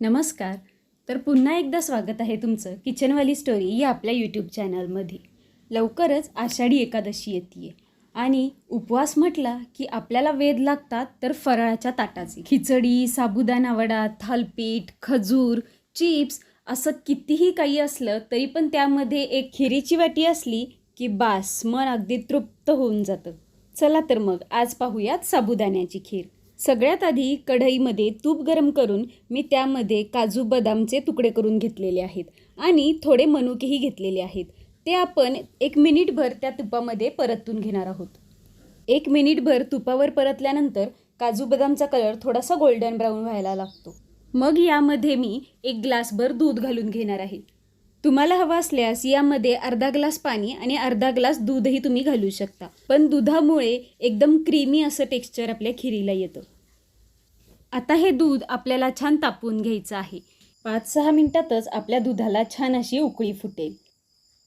नमस्कार. तर पुन्हा एकदा स्वागत आहे तुमचं किचनवाली स्टोरी या आपल्या यूट्यूब चॅनलमध्ये लवकरच आषाढी एकादशी येते आणि उपवास म्हटला की आपल्याला वेध लागतात तर फराळाच्या ताटाचे. खिचडी साबुदाणा वडा थालपीठ खजूर चिप्स असं कितीही काही असलं तरी पण त्यामध्ये एक खिरीची वाटी असली की बास मन अगदी तृप्त होऊन जातं. चला तर मग आज पाहूयात साबुदाण्याची खीर. सगळ्यात आधी कढईमध्ये तूप गरम करून मी त्यामध्ये काजू बदामचे तुकडे करून घेतलेले आहेत आणि थोडे मनुकेही घेतलेले आहेत. ते आपण एक मिनिटभर त्या तुपामध्ये परतून घेणार आहोत. एक मिनिटभर तुपावर परतल्यानंतर काजू बदामचा कलर थोडासा गोल्डन ब्राऊन व्हायला लागतो. मग यामध्ये मी एक ग्लासभर दूध घालून घेणार आहे. तुम्हाला हवं असल्यास यामध्ये अर्धा ग्लास पाणी आणि अर्धा ग्लास दूधही तुम्ही घालू शकता. पण दुधामुळे एकदम क्रीमी असं टेक्स्चर आपल्या खिरीला येतं. आता हे दूध आपल्याला छान तापवून घ्यायचं आहे. पाच सहा मिनटातच आपल्या दुधाला छान अशी उकळी फुटेल.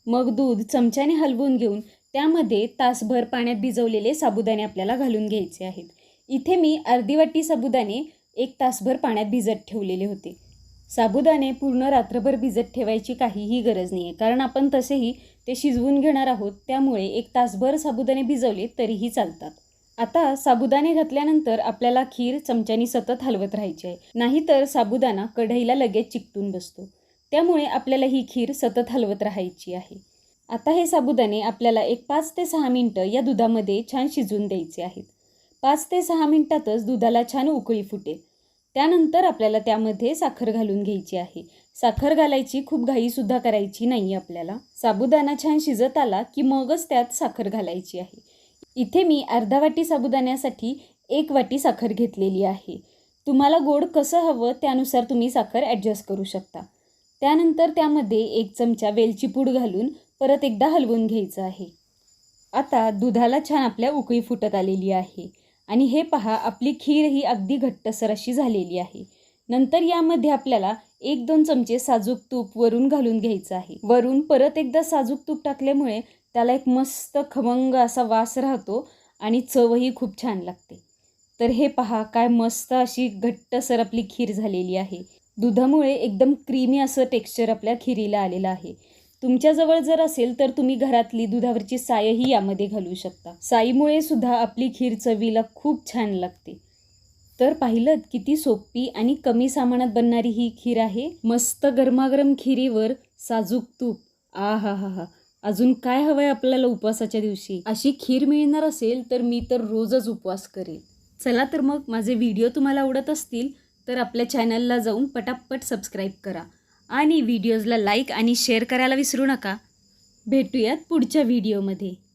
मग दूध चमच्याने हलवून घेऊन त्यामध्ये तासभर पाण्यात भिजवलेले साबुदाणे आपल्याला घालून घ्यायचे आहेत. इथे मी अर्धी वाटी साबुदाणे एक तासभर पाण्यात भिजत ठेवलेले होते. साबुदाणे पूर्ण रात्रभर भिजत ठेवायची काहीही गरज नाही आहे कारण आपण तसेही ते शिजवून घेणार आहोत त्यामुळे एक तासभर साबुदाणे भिजवले तरीही चालतात. आता साबुदाणे घातल्यानंतर आपल्याला खीर चमच्यानी सतत हलवत राहायची आहे नाहीतर साबुदाणा कढईला लगेच चिकटून बसतो. त्यामुळे आपल्याला ही खीर सतत हलवत राहायची आहे. आता हे साबुदाणे आपल्याला एक पाच ते सहा मिनटं या दुधामध्ये छान शिजवून द्यायचे आहेत. पाच ते सहा मिनटातच दुधाला छान उकळी फुटेल. त्यानंतर आपल्याला त्यामध्ये साखर घालून घ्यायची आहे. साखर घालायची खूप घाईसुद्धा करायची नाही आपल्याला. साबुदाणा छान शिजत आला की मगच त्यात साखर घालायची आहे. इथे मी अर्धा वाटी साबुदाण्यासाठी एक वाटी साखर घेतलेली आहे. तुम्हाला गोड कसं हवं त्यानुसार तुम्ही साखर ॲडजस्ट करू शकता. त्यानंतर त्यामध्ये एक चमचा वेलची पूड घालून परत एकदा हलवून घ्यायचं आहे. आता दुधाला छान आपल्या उकळी फुटत आलेली आहे. आणि हे पहा आपली खीर ही अगदी घट्टसर अशी झालेली आहे. नंतर यामध्ये आपल्याला एक दोन चमचे साजूक तूप वरून घालून घ्यायचं आहे. वरून परत एकदा साजूक तूप टाकल्यामुळे त्याला एक मस्त खमंग असा वास राहतो आणि चवही खूप छान लागते. तर हे पहा काय मस्त अशी घट्टसर आपली खीर झालेली आहे. दुधामुळे एकदम क्रीमी असं टेक्स्चर आपल्या खिरीला आलेलं आहे. तुमच्याजवळ जर असेल तर तुम्ही घरातली दुधावरची सायही यामध्ये घालू शकता. साईमुळे सुद्धा आपली खीर चवीला खूप छान लागते. तर पाहिलं किती सोपी आणि कमी सामानात बनणारी ही खीर आहे? मस्त गरमागरम खिरीवर साजूक तूप. आ हा हा हा अजून काय हवंय आपल्याला उपवासाच्या दिवशी? अशी खीर मिळणार असेल तर मी तर रोजच उपवास करेल. चला तर मग माझे व्हिडिओ तुम्हाला आवडत असतील तर आपल्या चॅनलला जाऊन पटापट सबस्क्राईब करा. आणि व्हिडिओजला लाईक आणि शेअर करायला विसरू नका. भेटूयात पुढच्या व्हिडिओमध्ये.